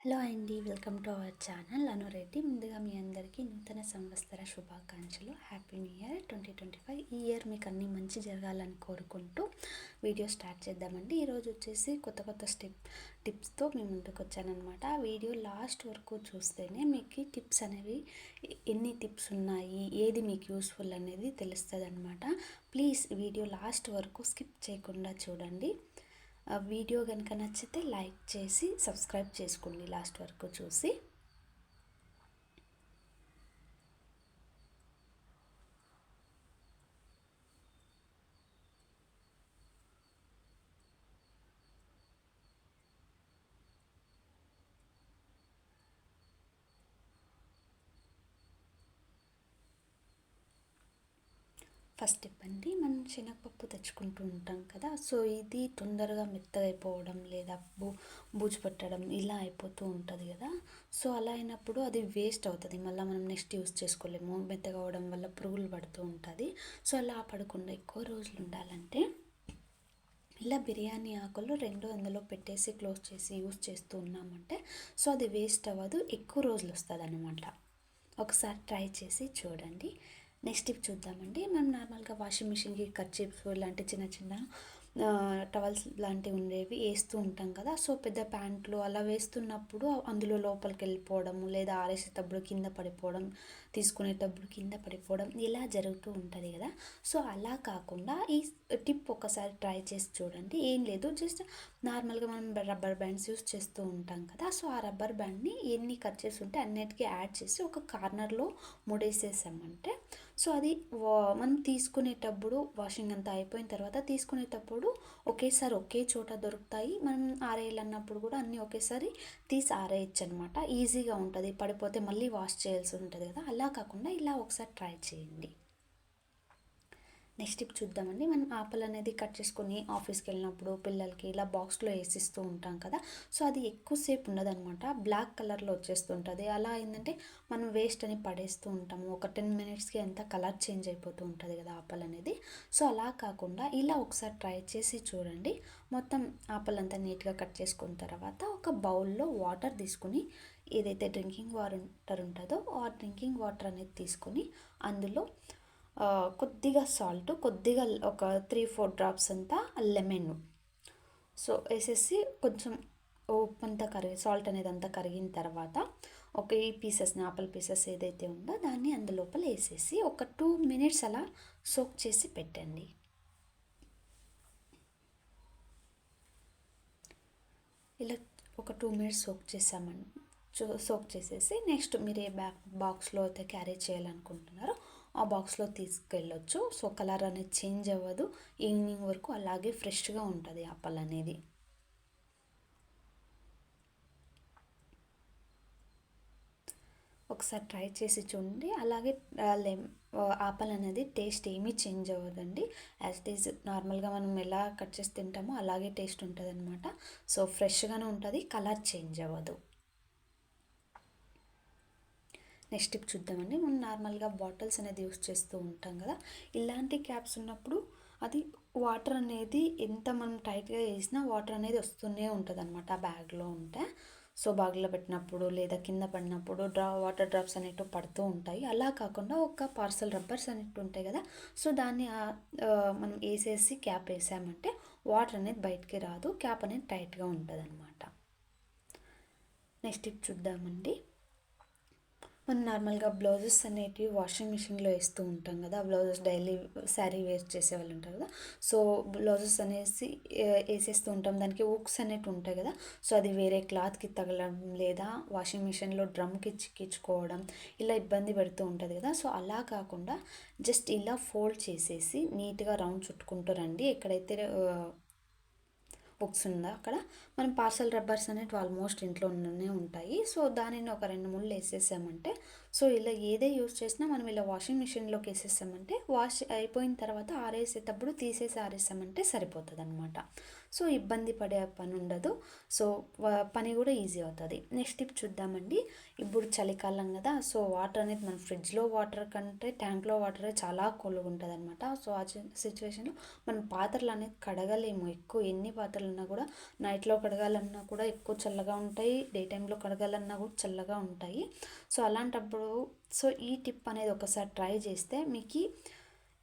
Hello అండి welcome to our channel. Anu Reddy ముందుగా మీ అందరికీ నూతన సంవత్సర శుభాకాంక్షలు. Happy new year twenty twenty five. ఈ ఇయర్ మీకు అన్నీ మంచి జరగాలని కోరుకుంటూ వీడియో స్టార్ట్ చేద్దామండి. ఈరోజు వచ్చేసి కొత్త కొత్త స్టెప్ టిప్స్తో మేము ముందుకు వచ్చానమాట ఆ వీడియో లాస్ట్ వరకు చూస్తేనే మీకు టిప్స్ అనేవి ఎన్ని టిప్స్ ఉన్నాయి ఏది మీకు యూస్ఫుల్ అనేది తెలుస్తుంది అనమాట ప్లీజ్ వీడియో లాస్ట్ వరకు స్కిప్ చేయకుండా చూడండి. వీడియో కనుక నచ్చితే లైక్ చేసి సబ్స్క్రైబ్ చేసుకోండి లాస్ట్ వరకు చూసి. ఫస్ట్ స్టెప్ అండి మనం శనగపప్పు తెచ్చుకుంటూ ఉంటాం కదా. సో ఇది తొందరగా మెత్తగా అయిపోవడం లేదా బూ బూజు పట్టడం ఇలా అయిపోతూ ఉంటుంది కదా. సో అలా అయినప్పుడు అది వేస్ట్ అవుతుంది. మళ్ళీ మనం నెక్స్ట్ యూస్ చేసుకోలేము. మెత్తగా అవడం వల్ల పురుగులు పడుతూ ఉంటుంది. సో అలా పడకుండా ఎక్కువ రోజులు ఉండాలంటే ఇలా బిర్యానీ ఆకులు రెండు అందులో పెట్టేసి క్లోజ్ చేసి యూస్ చేస్తూ ఉన్నామంటే సో అది వేస్ట్ అవ్వదు. ఎక్కువ రోజులు వస్తుంది అనమాట ఒకసారి ట్రై చేసి చూడండి. నెక్స్ట్ టిప్ చూద్దామండి. మనం నార్మల్గా వాషింగ్ మిషన్కి కర్చీఫ్ ఇలాంటి చిన్న చిన్న టవల్స్ లాంటివి ఉండేవి వేస్తూ ఉంటాం కదా. సో పెద్ద ప్యాంట్లు అలా వేస్తున్నప్పుడు అందులో లోపలికి వెళ్ళిపోవడం లేదా ఆరేసేటప్పుడు కింద పడిపోవడం తీసుకునేటప్పుడు కింద పడిపోవడం ఇలా జరుగుతూ ఉంటుంది కదా. సో అలా కాకుండా ఈ టిప్ ఒకసారి ట్రై చేసి చూడండి. ఏం లేదు జస్ట్ నార్మల్గా మనం రబ్బర్ బ్యాండ్స్ యూస్ చేస్తూ ఉంటాం కదా. సో ఆ రబ్బర్ బ్యాండ్ని ఎన్ని కట్ చేసి ఉంటే అన్నిటికీ యాడ్ చేసి ఒక కార్నర్లో ముడేసేసామంటే సో అది మనం తీసుకునేటప్పుడు వాషింగ్ అంతా అయిపోయిన తర్వాత తీసుకునేటప్పుడు ఒకేసారి ఒకే చోట దొరుకుతాయి. మనం ఆరేయాలన్నప్పుడు కూడా అన్నీ ఒకేసారి తీసి ఆరేయచ్చు అనమాట ఈజీగా ఉంటుంది. పడిపోతే మళ్ళీ వాష్ చేయాల్సి ఉంటుంది కదా. అలా కాకుండా ఇలా ఒకసారి ట్రై చేయండి. నెక్స్ట్ టిప్ చూద్దామండి. మనం ఆపల్ అనేది కట్ చేసుకొని ఆఫీస్కి వెళ్ళినప్పుడు పిల్లలకి ఇలా బాక్స్లో వేసిస్తూ ఉంటాం కదా. సో అది ఎక్కువసేపు ఉండదనమాట బ్లాక్ కలర్లో వచ్చేస్తుంటుంది. అలా ఏంటంటే మనం వేస్ట్ అని పడేస్తూ ఉంటాము. ఒక టెన్ మినిట్స్కి అంతా కలర్ చేంజ్ అయిపోతూ ఉంటుంది కదా ఆపల్ అనేది. సో అలా కాకుండా ఇలా ఒకసారి ట్రై చేసి చూడండి. మొత్తం ఆపల్ అంతా నీట్గా కట్ చేసుకున్న తర్వాత ఒక బౌల్లో వాటర్ తీసుకుని ఏదైతే డ్రింకింగ్ వాటర్ ఉంటుందో ఆ డ్రింకింగ్ వాటర్ అనేది తీసుకొని అందులో కొద్దిగా సాల్ట్ కొద్దిగా ఒక త్రీ ఫోర్ డ్రాప్స్ అంతా లెమన్. సో వేసేసి కొంచెం ఉప్పు అంతా కరిగి సాల్ట్ అనేది అంతా కరిగిన తర్వాత ఒక ఈ పీసెస్ ఆపల్ పీసెస్ ఏదైతే ఉందో దాన్ని అందులోపల వేసేసి ఒక టూ మినిట్స్ అలా సోక్ చేసి పెట్టండి. ఇలా ఒక టూ మినిట్స్ సోక్ చేసామని సోక్ చేసేసి నెక్స్ట్ మీరు ఏ బ్యాగ్ బాక్స్లో అయితే క్యారీ చేయాలనుకుంటున్నారో ఆ బాక్స్లో తీసుకెళ్ళొచ్చు. సో కలర్ అనేది చేంజ్ అవ్వదు. ఈవినింగ్ వరకు అలాగే ఫ్రెష్గా ఉంటుంది ఆపల్ అనేది. ఒకసారి ట్రై చేసి చూడండి. అలాగే లెమ్ ఆపల్ అనేది టేస్ట్ ఏమీ చేంజ్ అవ్వదండి. యాజ్ ఇట్ ఈజ్ నార్మల్గా మనం ఎలా కట్ చేసి తింటామో అలాగే టేస్ట్ ఉంటుంది అనమాట సో ఫ్రెష్గానే ఉంటుంది. కలర్ చేంజ్ అవ్వదు. నెక్స్ట్ టిప్ చూద్దామండి. మనం నార్మల్గా బాటిల్స్ అనేది యూస్ చేస్తూ ఉంటాం కదా. ఇలాంటి క్యాప్స్ ఉన్నప్పుడు అది వాటర్ అనేది ఎంత మనం టైట్గా వేసినా వాటర్ అనేది వస్తూనే ఉంటుంది అనమాట ఆ బ్యాగ్లో ఉంటే. సో బాగ్లో పెట్టినప్పుడు లేదా కింద పడినప్పుడు డ్రా వాటర్ డ్రాప్స్ అనేటివి పడుతూ ఉంటాయి. అలా కాకుండా ఒక పార్సల్ రబ్బర్స్ అనేటివి ఉంటాయి కదా. సో దాన్ని మనం వేసేసి క్యాప్ వేసామంటే వాటర్ అనేది బయటికి రాదు. క్యాప్ అనేది టైట్గా ఉంటుంది అనమాట నెక్స్ట్ టిప్ చూద్దామండి. మనం నార్మల్గా బ్లౌజెస్ అనేటివి వాషింగ్ మిషన్లో వేస్తూ ఉంటాం కదా బ్లౌజెస్ డైలీ శారీ వేర్ చేసే వాళ్ళు ఉంటారు కదా సో బ్లౌజెస్ అనేసి వేసేస్తూ ఉంటాం. దానికి ఉక్స్ అనేవి ఉంటాయి కదా సో అది వేరే క్లాత్కి తగలడం లేదా వాషింగ్ మిషన్లో డ్రమ్కి చిక్కించుకోవడం ఇలా ఇబ్బంది పెడుతూ ఉంటుంది కదా సో అలా కాకుండా జస్ట్ ఇలా ఫోల్డ్ చేసేసి నీట్గా రౌండ్ చుట్టుకుంటూ రండి. ఎక్కడైతే బుక్స్ ఉందా అక్కడ. మనం పార్సల్ రబ్బర్స్ అనేవి ఆల్మోస్ట్ ఇంట్లోనే ఉంటాయి. సో దానిని ఒక రెండు ముళ్ళు వేసేసామంటే సో ఇలా ఏదే యూస్ చేసినా మనం ఇలా వాషింగ్ మిషన్లోకి వేసేసామంటే వాష్ అయిపోయిన తర్వాత ఆరేసేటప్పుడు తీసేసి ఆరేసామంటే సరిపోతుంది అనమాట సో ఇబ్బంది పడే పని ఉండదు. సో పని కూడా ఈజీ అవుతుంది. నెక్స్ట్ టిప్ చూద్దామండి. ఇప్పుడు చలికాలం కదా సో వాటర్ అనేది మన ఫ్రిడ్జ్లో వాటర్ కంటే ట్యాంక్లో వాటర్ చాలా కూల్గా ఉంటుంది అనమాట సో ఆ సిచ్యువేషన్లో మనం పాత్రలు అనేది కడగలేము. ఎక్కువ ఎన్ని పాత్రలు ఉన్నా కూడా నైట్లో కడగాలన్నా కూడా ఎక్కువ చల్లగా ఉంటాయి డే టైంలో కడగాలన్నా కూడా చల్లగా ఉంటాయి. సో అలాంటప్పుడు సో ఈ టిప్ అనేది ఒకసారి ట్రై చేస్తే మీకు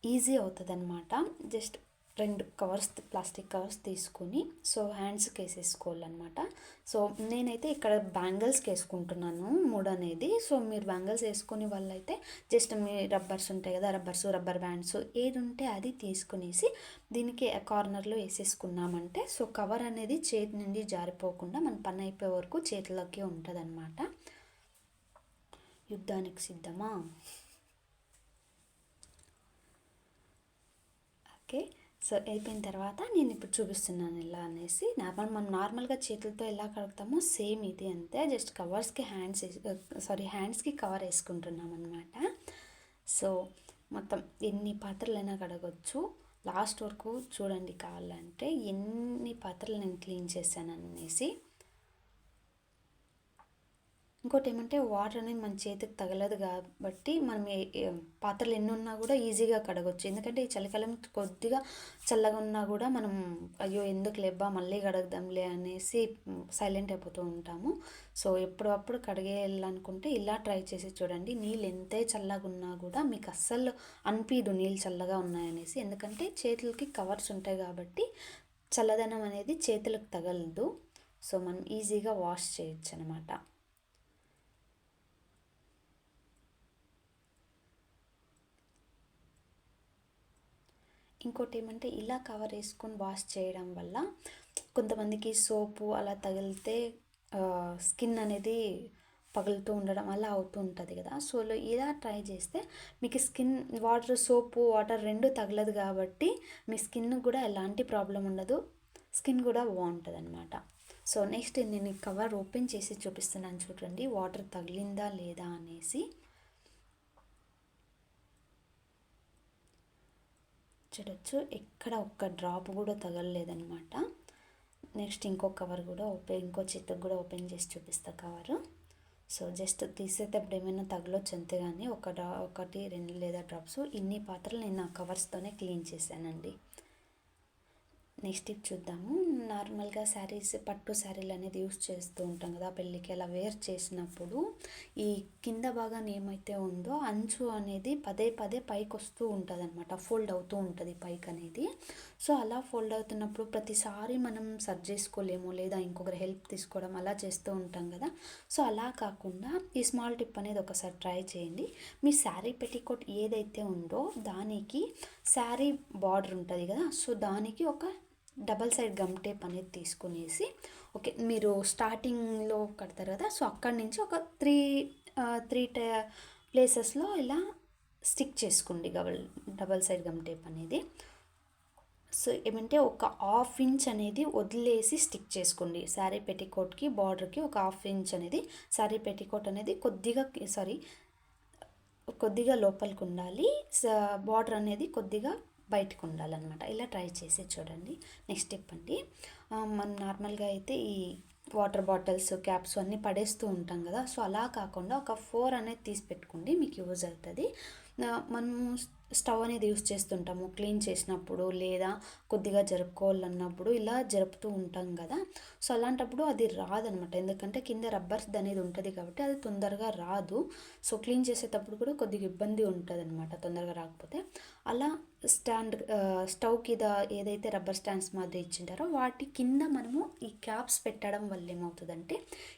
ఈజీ అవుతుంది అనమాట జస్ట్ రెండు కవర్స్ ప్లాస్టిక్ కవర్స్ తీసుకొని సో హ్యాండ్స్కి వేసేసుకోవాలన్నమాట సో నేనైతే ఇక్కడ బ్యాంగిల్స్కి వేసుకుంటున్నాను మూడు అనేది. సో మీరు బ్యాంగిల్స్ వేసుకునే వాళ్ళైతే జస్ట్ మీ రబ్బర్స్ ఉంటాయి కదా రబ్బర్స్ రబ్బర్ బ్యాండ్స్ ఏది ఉంటే అది తీసుకునేసి దీనికి కార్నర్లో వేసేసుకున్నామంటే సో కవర్ అనేది చేతి నుండి జారిపోకుండా మన పని అయిపోయే వరకు చేతిలోకి ఉంటుంది యుద్ధానికి సిద్ధమా? ఓకే. సో అయిపోయిన తర్వాత నేను ఇప్పుడు చూపిస్తున్నాను ఎలా అనేసి. నార్మల్ మనం నార్మల్గా చేతులతో ఎలా కడుగుతామో సేమ్ ఇది అంతే. జస్ట్ కవర్స్కి హ్యాండ్స్ సారీ హ్యాండ్స్కి కవర్ వేసుకుంటున్నాం అనమాట సో మొత్తం ఎన్ని పాత్రలైనా కడగొచ్చు. లాస్ట్ వరకు చూడండి కావాలంటే ఎన్ని పాత్రలు నేను క్లీన్ చేశాను అనేసి. ఇంకోటి ఏమంటే వాటర్ అనేది మన చేతికి తగలదు కాబట్టి మనం పాత్రలు ఎన్ని ఉన్నా కూడా ఈజీగా కడగొచ్చు. ఎందుకంటే ఈ చలికాలం కొద్దిగా చల్లగా ఉన్నా కూడా మనం అయ్యో ఎందుకు లేబ్బా మళ్ళీ కడగదాంలే అనేసి సైలెంట్ అయిపోతూ ఉంటాము. సో ఎప్పుడప్పుడు కడిగేయాలనుకుంటే ఇలా ట్రై చేసి చూడండి. నీళ్ళు ఎంతే చల్లగా ఉన్నా కూడా మీకు అస్సలు అనిపించదు నీళ్ళు చల్లగా ఉన్నాయనేసి. ఎందుకంటే చేతులకి కవర్స్ ఉంటాయి కాబట్టి చల్లదనం అనేది చేతులకు తగలదు. సో మనం ఈజీగా వాష్ చేయొచ్చు అనమాట ఇంకోటి ఏమంటే ఇలా కవర్ వేసుకొని వాష్ చేయడం వల్ల కొంతమందికి సోపు అలా తగిలితే స్కిన్ అనేది పగులుతూ ఉండడం అలా అవుతూ ఉంటుంది కదా. సో ఇలా ట్రై చేస్తే మీకు స్కిన్ వాటర్ సోపు వాటర్ రెండు తగలదు కాబట్టి మీ స్కిన్ కూడా ఎలాంటి ప్రాబ్లం ఉండదు. స్కిన్ కూడా బాగుంటుంది అనమాట సో నెక్స్ట్ నేను కవర్ ఓపెన్ చేసి చూపిస్తున్నాను చూడండి. వాటర్ తగిలిందా లేదా అనేసి. చూడొచ్చు ఎక్కడ ఒక్క డ్రాప్ కూడా తగలలేదనమాట నెక్స్ట్ ఇంకో కవర్ కూడా ఓపెన్ ఇంకో చేతికి కూడా ఓపెన్ చేసి చూపిస్తా కవరు. సో జస్ట్ తీసేటప్పుడు ఏమైనా తగలొచ్చు అంతే కానీ ఒక డ్రా ఒకటి రెండు లేదా డ్రాప్స్. ఇన్ని పాత్రలు నేను ఆ కవర్స్తోనే క్లీన్ చేశానండి. నెక్స్ట్ టిప్ చూద్దాము. నార్మల్గా శారీస్ పట్టు శారీలు అనేది యూస్ చేస్తూ ఉంటాం కదా పెళ్ళికి. అలా వేర్ చేసినప్పుడు ఈ కింద భాగాన్ని ఏమైతే ఉందో అంచు అనేది పదే పదే పైకి వస్తూ ఉంటుంది అనమాట ఫోల్డ్ అవుతూ ఉంటుంది పైకి అనేది. సో అలా ఫోల్డ్ అవుతున్నప్పుడు ప్రతిసారి మనం సర్చ్ చేసుకోలేము లేదా ఇంకొకరి హెల్ప్ తీసుకోవడం అలా చేస్తూ ఉంటాం కదా. సో అలా కాకుండా ఈ స్మాల్ టిప్ అనేది ఒకసారి ట్రై చేయండి. మీ శారీ పెట్టికోట్ ఏదైతే ఉందో దానికి శారీ బార్డర్ ఉంటుంది కదా. సో దానికి ఒక డబల్ సైడ్ గమ్ టేప్ అనేది తీసుకునేసి ఓకే మీరు స్టార్టింగ్లో కడతారు కదా సో అక్కడి నుంచి ఒక త్రీ త్రీ ప్లేసెస్లో ఇలా స్టిక్ చేసుకోండి double double side gum tape అనేది. సో ఏమంటే ఒక హాఫ్ ఇంచ్ అనేది వదిలేసి స్టిక్ చేసుకోండి. శారీ పెట్టికోట్కి బార్డర్కి ఒక హాఫ్ ఇంచ్ అనేది శారీ పెట్టికోట్ అనేది కొద్దిగా సారీ కొద్దిగా లోపలికి ఉండాలి. బార్డర్ అనేది కొద్దిగా బయటకు ఉండాలన్నమాట ఇలా ట్రై చేసి చూడండి. నెక్స్ట్ స్టెప్ అండి. మనం నార్మల్గా అయితే ఈ వాటర్ బాటిల్స్ క్యాప్స్ అన్నీ పడేస్తూ ఉంటాం కదా. సో అలా కాకుండా ఒక ఫోర్ అనేది తీసి పెట్టుకోండి. మీకు యూజ్ అవుతుంది. మనము స్టవ్ అనేది యూస్ చేస్తుంటాము. క్లీన్ చేసినప్పుడు లేదా కొద్దిగా జరుపుకోవాలన్నప్పుడు ఇలా జరుపుతూ ఉంటాం కదా. సో అలాంటప్పుడు అది రాదనమాట ఎందుకంటే కింద రబ్బర్స్ అనేది ఉంటుంది కాబట్టి అది తొందరగా రాదు. సో క్లీన్ చేసేటప్పుడు కూడా కొద్దిగా ఇబ్బంది ఉంటుంది అనమాట తొందరగా రాకపోతే. అలా స్టాండ్ స్టవ్ కింద ఏదైతే రబ్బర్ స్టాండ్స్ మాదిరి ఇచ్చింటారో వాటి కింద మనము ఈ క్యాప్స్ పెట్టడం వల్ల ఏమవుతుందంటే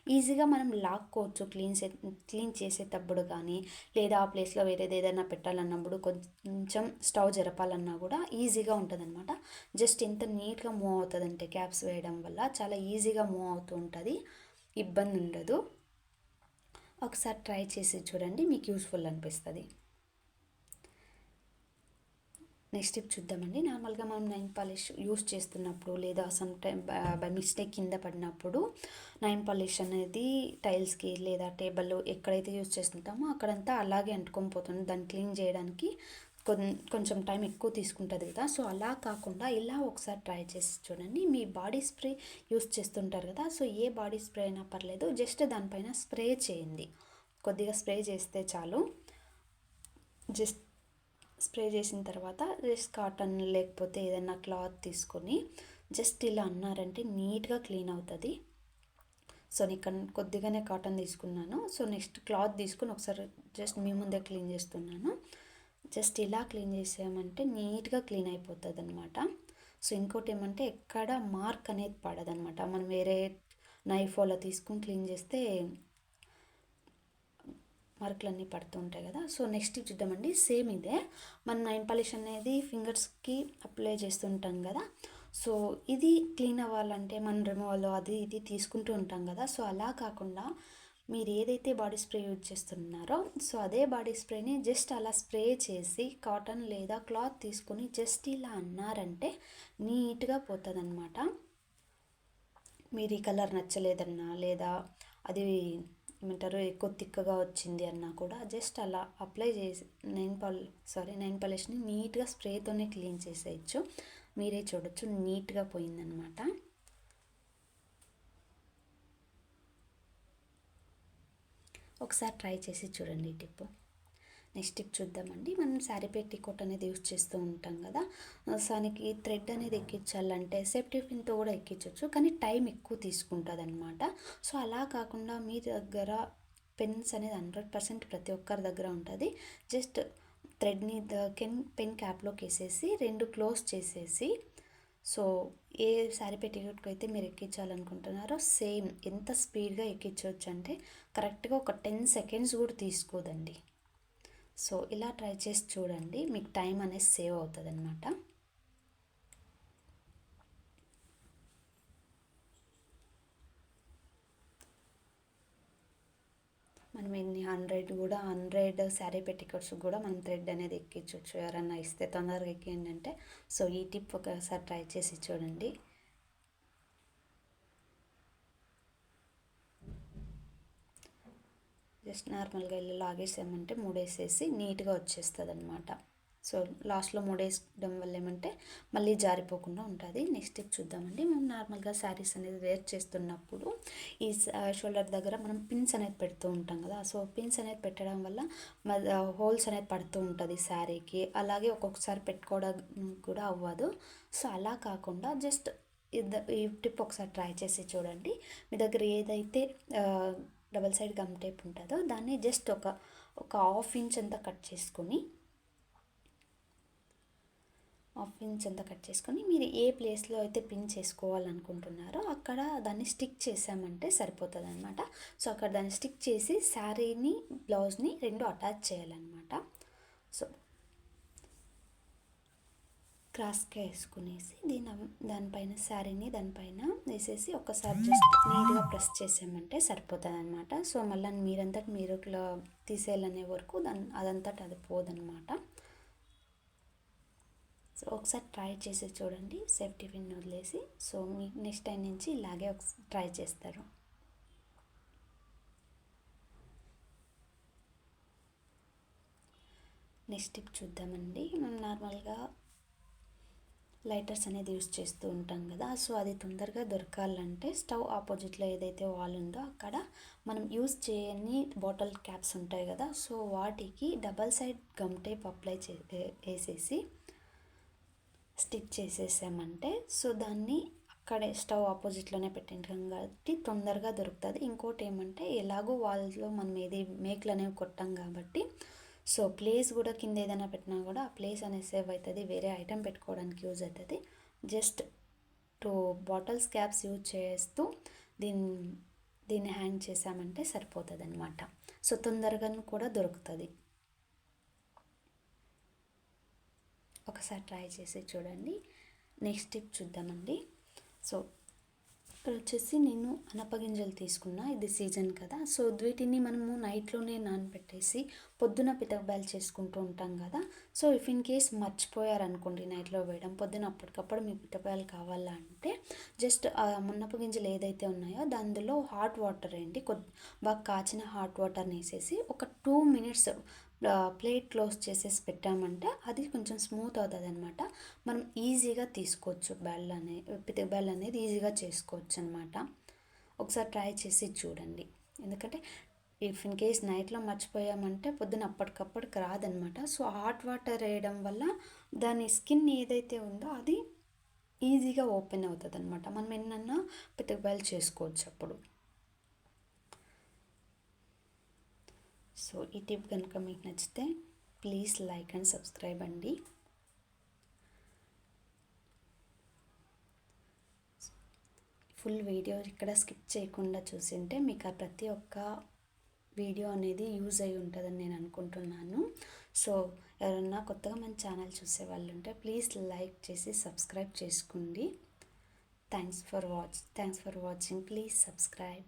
ఈజీగా మనం లాక్కోవచ్చు క్లీన్ చే క్లీన్ చేసేటప్పుడు కానీ లేదా ఆ ప్లేస్లో వేరేది ఏదైనా పెట్టాలన్నప్పుడు కొంచెం స్టవ్ జరపాలన్నా కూడా ఈజీగా ఉంటుందన్నమాట. జస్ట్ ఎంత నీట్గా మూవ్ అవుతుందంటే క్యాప్స్ వేయడం వల్ల చాలా ఈజీగా మూవ్ అవుతూ ఉంటుంది. ఇబ్బంది ఉండదు ఒకసారి ట్రై చేసి చూడండి మీకు యూస్ఫుల్ అనిపిస్తుంది. నెక్స్ట్ స్టెప్ చూద్దామండి. నార్మల్గా మనం నైన్ పాలిష్ యూస్ చేస్తున్నప్పుడు లేదా సమ్ టైమ్ బై మిస్టేక్ కింద పడినప్పుడు నైన్ పాలిష్ అనేది టైల్స్కి లేదా టేబుల్ ఎక్కడైతే యూస్ చేస్తుంటామో అక్కడంతా అలాగే అంటుకొని పోతుంది. దాన్ని క్లీన్ చేయడానికి కొంచెం టైం ఎక్కువ తీసుకుంటుంది కదా. సో అలా కాకుండా ఇలా ఒకసారి ట్రై చేసి చూడండి. మీ బాడీ స్ప్రే యూస్ చేస్తుంటారు కదా. సో ఏ బాడీ స్ప్రే అయినా పర్లేదు. జస్ట్ దానిపైన స్ప్రే చేయండి. కొద్దిగా స్ప్రే చేస్తే చాలు. జస్ట్ స్ప్రే చేసిన తర్వాత జస్ట్ కాటన్ లేకపోతే ఏదైనా క్లాత్ తీసుకొని జస్ట్ ఇలా అన్నారంటే నీట్గా క్లీన్ అవుతుంది. సో నేను కొద్దిగానే కాటన్ తీసుకున్నాను. సో నెక్స్ట్ క్లాత్ తీసుకుని ఒకసారి జస్ట్ మీ ముందే క్లీన్ చేస్తున్నాను. జస్ట్ ఇలా క్లీన్ చేసామంటే నీట్గా క్లీన్ అయిపోతుంది అనమాట సో ఇంకోటి ఏమంటే ఎక్కడ మార్క్ అనేది పడదనమాట మనం వేరే నైఫ్ అలా తీసుకుని క్లీన్ చేస్తే మార్కులు అన్నీ పడుతూ ఉంటాయి కదా. సో నెక్స్ట్ చూద్దామండి. సేమ్ ఇదే. మన నైన్ పాలిష్ అనేది ఫింగర్స్కి అప్లై చేస్తుంటాం కదా. సో ఇది క్లీన్ అవ్వాలంటే మనం రిమూవల్ అది ఇది తీసుకుంటూ ఉంటాం కదా. సో అలా కాకుండా మీరు ఏదైతే బాడీ స్ప్రే యూజ్ చేస్తున్నారో సో అదే బాడీ స్ప్రేని జస్ట్ అలా స్ప్రే చేసి కాటన్ లేదా క్లాత్ తీసుకొని జస్ట్ ఇలా అన్నారంటే నీట్గా పోతుంది అన్నమాట మీరు ఈ కలర్ నచ్చలేదన్నా లేదా అది ఏమంటారు ఎక్కువ తిక్కగా వచ్చింది అన్నా కూడా జస్ట్ అలా అప్లై చేసి నైన్ పాల్ సారీ నైన్ పాలిష్ని నీట్గా స్ప్రేతోనే క్లీన్ చేసేయచ్చు. మీరే చూడొచ్చు నీట్గా పోయిందనమాట ఒకసారి ట్రై చేసి చూడండి ఈ నెక్స్ట్ టిప్ చూద్దామండి. మనం శారీ పెట్టికోట్ అనేది యూస్ చేస్తూ ఉంటాం కదా. దానికి థ్రెడ్ అనేది ఎక్కించాలంటే సేఫ్టీ పిన్తో కూడా ఎక్కించవచ్చు కానీ టైం ఎక్కువ తీసుకుంటుంది అనమాట సో అలా కాకుండా మీ దగ్గర పెన్స్ అనేది హండ్రెడ్ పర్సెంట్ ప్రతి ఒక్కరి దగ్గర ఉంటుంది. జస్ట్ థ్రెడ్ని కెన్ పెన్ క్యాప్లోకి వేసేసి రెండు క్లోజ్ చేసేసి సో ఏ శారీ పెట్టేటట్టుకు అయితే మీరు ఎక్కించాలనుకుంటున్నారో సేమ్ ఎంత స్పీడ్గా ఎక్కించవచ్చు అంటే కరెక్ట్గా ఒక టెన్ సెకండ్స్ కూడా తీసుకోదండి. సో ఇలా ట్రై చేసి చూడండి. మీకు టైం అనేది సేవ్ అవుతుంది అనమాట మనం ఎన్ని హండ్రెడ్ కూడా హండ్రెడ్ శారీ పెట్టికోట్స్ కూడా మనం థ్రెడ్ అనేది ఎక్కించవచ్చు ఎవరన్నా ఇస్తే తొందరగా ఎక్కిండి అంటే సో ఈ టిప్ ఒకసారి ట్రై చేసి చూడండి. జస్ట్ నార్మల్గా వెళ్ళి లాగేసామంటే మూడేసేసి నీట్గా వచ్చేస్తుంది అనమాట సో లాస్ట్లో మూడేసడం వల్ల ఏమంటే మళ్ళీ జారిపోకుండా ఉంటుంది. నెక్స్ట్ చూద్దామండి. మేము నార్మల్గా శారీస్ అనేది వేర్ చేస్తున్నప్పుడు ఈ షోల్డర్ దగ్గర మనం పిన్స్ అనేది పెడుతూ ఉంటాం కదా. సో పిన్స్ అనేది పెట్టడం వల్ల హోల్స్ అనేది పడుతూ ఉంటుంది శారీకి. అలాగే ఒక్కొక్కసారి పెట్టుకోవడం కూడా అవ్వదు. సో అలా కాకుండా జస్ట్ ఈ టిప్ ఒకసారి ట్రై చేసి చూడండి. మీ దగ్గర ఏదైతే డబల్ సైడ్ గమ్ టేప్ ఉంటుందో దాన్ని జస్ట్ ఒక ఒక హాఫ్ ఇంచ్ అంతా కట్ చేసుకొని హాఫ్ ఇంచ్ అంతా కట్ చేసుకొని మీరు ఏ ప్లేస్లో అయితే పిన్ చేసుకోవాలనుకుంటున్నారో అక్కడ దాన్ని స్టిక్ చేసామంటే సరిపోతుంది అనమాట సో అక్కడ దాన్ని స్టిక్ చేసి శారీని బ్లౌజ్ని రెండు అటాచ్ చేయాలన్నమాట. సో క్రాస్గా వేసుకునేసి దీని దానిపైన శారీని దానిపైన వేసేసి ఒకసారి జస్ట్ నీట్గా ప్రెస్ చేసామంటే సరిపోతుంది అనమాట సో మళ్ళీ మీరంతటి మీరు ఇట్లా తీసేయాలనే వరకు దాని అదంతటి అది పోదనమాట సో ఒకసారి ట్రై చేసి చూడండి. సేఫ్టీ పిన్ వదిలేసి. సో మీ నెక్స్ట్ టైం నుంచి ఇలాగే ఒక ట్రై చేస్తారు. నెక్స్ట్ టిప్ చూద్దామండి. మనం నార్మల్గా లైటర్స్ అనేది యూస్ చేస్తూ ఉంటాం కదా. సో అది తొందరగా దొరకాలంటే స్టవ్ ఆపోజిట్లో ఏదైతే వాల్ ఉందో అక్కడ మనం యూస్ చేయని బాటిల్ క్యాప్స్ ఉంటాయి కదా. సో వాటికి double side gum tape apply చే వేసేసి స్టిక్ చేసేసామంటే సో దాన్ని అక్కడే స్టవ్ ఆపోజిట్లోనే పెట్టింటాం కాబట్టి తొందరగా దొరుకుతుంది. ఇంకోటి ఏమంటే ఎలాగో వాళ్ళలో మనం ఏది మేకలు అనేవి కొట్టాం కాబట్టి సో ప్లేస్ కూడా కింద ఏదైనా పెట్టినా కూడా ఆ ప్లేస్ అనేది సేవ్ అవుతుంది వేరే ఐటెం పెట్టుకోవడానికి యూజ్ అవుతుంది. Just two bottles caps use చేస్తూ దీన్ని దీన్ని హ్యాంగ్ చేసామంటే సరిపోతుంది అనమాట సో తొందరగా కూడా దొరుకుతుంది. ఒకసారి ట్రై చేసి చూడండి. నెక్స్ట్ టిప్ చూద్దామండి. సో ఇక్కడ వచ్చేసి నేను అనపగింజలు తీసుకున్నా. ఇది సీజన్ కదా. సో వీటిని మనము నైట్లోనే నానబెట్టేసి పొద్దున పితకబాయలు చేసుకుంటూ ఉంటాం కదా. సో ఇఫ్ ఇన్ కేస్ మర్చిపోయారనుకోండి నైట్లో వేయడం పొద్దున అప్పటికప్పుడు మీ పితకబాయలు కావాలా అంటే జస్ట్ మున్నపు గింజలు ఏదైతే ఉన్నాయో దానిలో హాట్ వాటర్ అండి కొద్ది బాగా కాచిన హాట్ వాటర్ని వేసేసి ఒక టూ మినిట్స్ ప్లేట్ క్లోజ్ చేసేసి పెట్టామంటే అది కొంచెం స్మూత్ అవుతుంది అనమాట మనం ఈజీగా తీసుకోవచ్చు బెల్ అనే పితిక బెల్ అనేది ఈజీగా చేసుకోవచ్చు అనమాట ఒకసారి ట్రై చేసి చూడండి. ఎందుకంటే ఇఫ్ ఇన్ కేస్ నైట్లో మర్చిపోయామంటే పొద్దున అప్పటికప్పటికి రాదనమాట. సో హాట్ వాటర్ వేయడం వల్ల దాని స్కిన్ ఏదైతే ఉందో అది ఈజీగా ఓపెన్ అవుతుంది అనమాట మనం ఎన్నన్నా పితకబాయలు చేసుకోవచ్చు అప్పుడు. సో ఈ టిప్ కనుక మీకు నచ్చితే ప్లీజ్ లైక్ అండ్ సబ్స్క్రైబ్ అండి. ఫుల్ వీడియో ఇక్కడ స్కిప్ చేయకుండా చూసింటే మీకు ఆ ప్రతి ఒక్క వీడియో అనేది యూజ్ అయి ఉంటుందని నేను అనుకుంటున్నాను. సో ఎవరన్నా కొత్తగా మన ఛానల్ చూసే వాళ్ళు ఉంటే ప్లీజ్ లైక్ చేసి సబ్స్క్రైబ్ చేసుకోండి. Thanks for watch thanks for watching. Please subscribe.